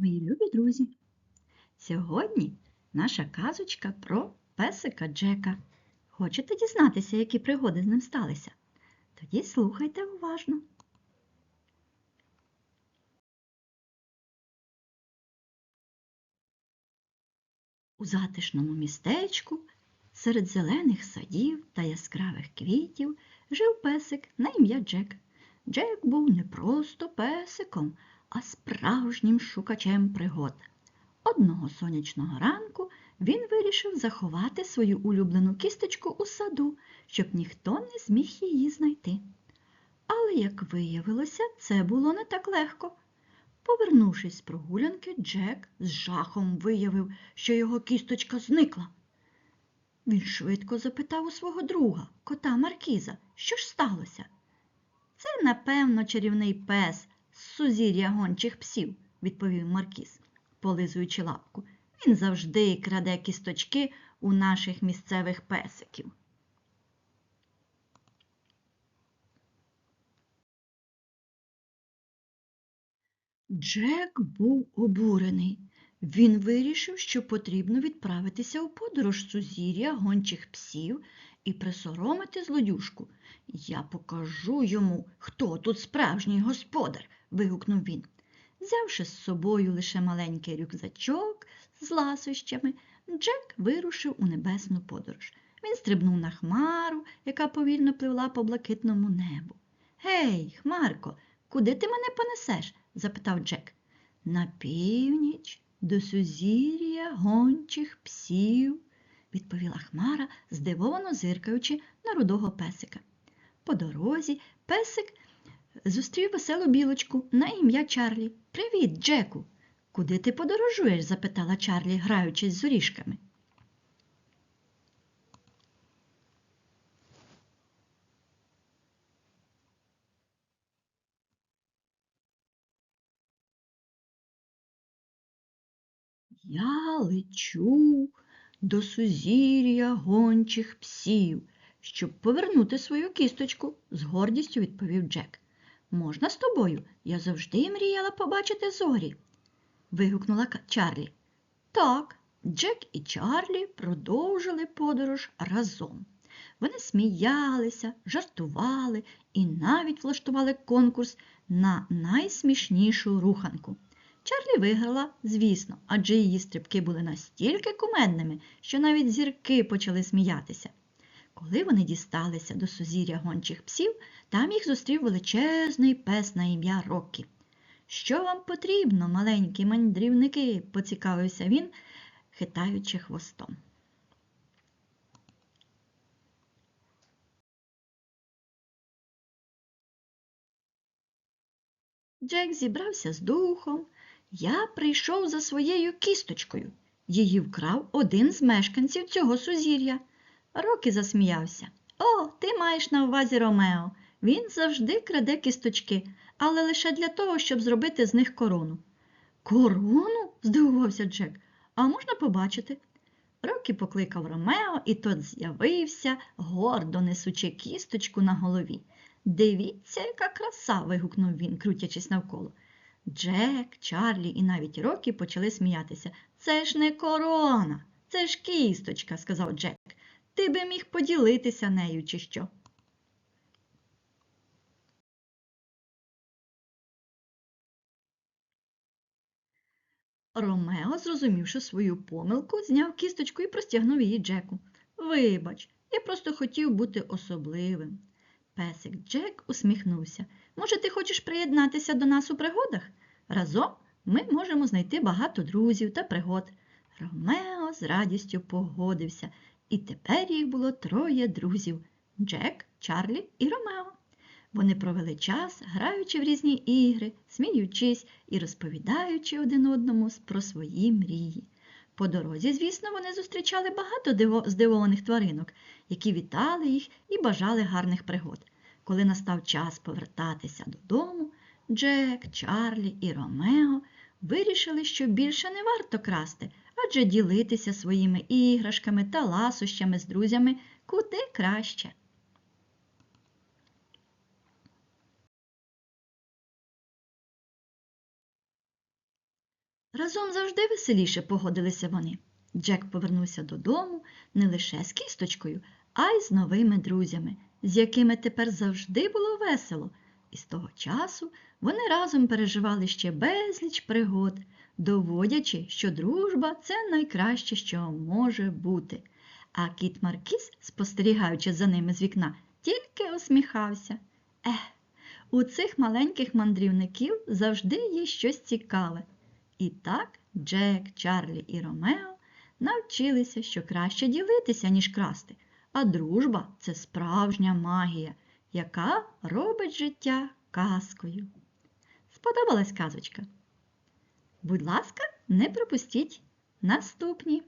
Мої любі друзі, сьогодні наша казочка про песика Джека. Хочете дізнатися, які пригоди з ним сталися? Тоді слухайте уважно. У затишному містечку серед зелених садів та яскравих квітів жив песик на ім'я Джек. Джек був не просто песиком, а справжнім шукачем пригод. Одного сонячного ранку він вирішив заховати свою улюблену кісточку у саду, щоб ніхто не зміг її знайти. Але, як виявилося, це було не так легко. Повернувшись з прогулянки, Джек з жахом виявив, що його кісточка зникла. Він швидко запитав у свого друга, кота Маркіза, що ж сталося. Це, напевно, чарівний пес сузір'я гончих псів, відповів Маркіз, полизуючи лапку. Він завжди краде кісточки у наших місцевих песиків. Джек був обурений. Він вирішив, що потрібно відправитися у подорож сузір'я гончих псів і присоромити злодюжку. Я покажу йому, хто тут справжній господар, вигукнув він. Взявши з собою лише маленький рюкзачок з ласощами, Джек вирушив у небесну подорож. Він стрибнув на хмару, яка повільно пливла по блакитному небу. Гей, Хмарко, куди ти мене понесеш? запитав Джек. На північ до сузір'я гончих псів, відповіла Хмара, здивовано зиркаючи на рудого песика. По дорозі песик зустрів веселу білочку на ім'я Чарлі. Привіт, Джеку. Куди ти подорожуєш? запитала Чарлі, граючись з оріжками. Я лечу до сузір'я гончих псів, щоб повернути свою кісточку, з гордістю відповів Джек. Можна з тобою? Я завжди мріяла побачити зорі. вигукнула Чарлі. Так, Джек і Чарлі продовжили подорож разом. Вони сміялися, жартували і навіть влаштували конкурс на найсмішнішу руханку. Чарлі виграла, звісно, адже її стрибки були настільки кумедними, що навіть зірки почали сміятися. Коли вони дісталися до сузір'я гончих псів, там їх зустрів величезний пес на ім'я Роккі. Що вам потрібно, маленькі мандрівники? поцікавився він, хитаючи хвостом. Джек зібрався з духом. Я прийшов за своєю кісточкою. Її вкрав один з мешканців цього сузір'я. Рокі засміявся. О, ти маєш на увазі Ромео. Він завжди краде кісточки, але лише для того, щоб зробити з них корону. Корону? здивувався Джек. А можна побачити? Рокі покликав Ромео, і тот з'явився, гордо несучи кісточку на голові. Дивіться, яка краса. вигукнув він, крутячись навколо. Джек, Чарлі і навіть Рокі почали сміятися. Це ж не корона, це ж кісточка, сказав Джек. Ти би міг поділитися нею, чи що? Ромео, зрозумівши свою помилку, зняв кісточку і простягнув її Джеку. Вибач, я просто хотів бути особливим. Песик Джек усміхнувся. Може, ти хочеш приєднатися до нас у пригодах? Разом ми можемо знайти багато друзів та пригод. Ромео з радістю погодився, і тепер їх було троє друзів Джек, Чарлі і Ромео. Вони провели час, граючи в різні ігри, сміючись і розповідаючи один одному про свої мрії. По дорозі, звісно, вони зустрічали багато здивованих тваринок, які вітали їх і бажали гарних пригод. Коли настав час повертатися додому, Джек, Чарлі і Ромео вирішили, що більше не варто красти, адже ділитися своїми іграшками та ласощами з друзями куди краще. Разом завжди веселіше погодилися вони. Джек повернувся додому не лише з кісточкою, а й з новими друзями, з якими тепер завжди було весело. І з того часу вони разом переживали ще безліч пригод, доводячи, що дружба це найкраще, що може бути. А кіт Маркіс, спостерігаючи за ними з вікна, тільки усміхався. Ех, у цих маленьких мандрівників завжди є щось цікаве. І так Джек, Чарлі і Ромео навчилися, що краще ділитися, ніж красти, а дружба це справжня магія, яка робить життя казкою. Сподобалась казочка? Будь ласка, не пропустіть наступні.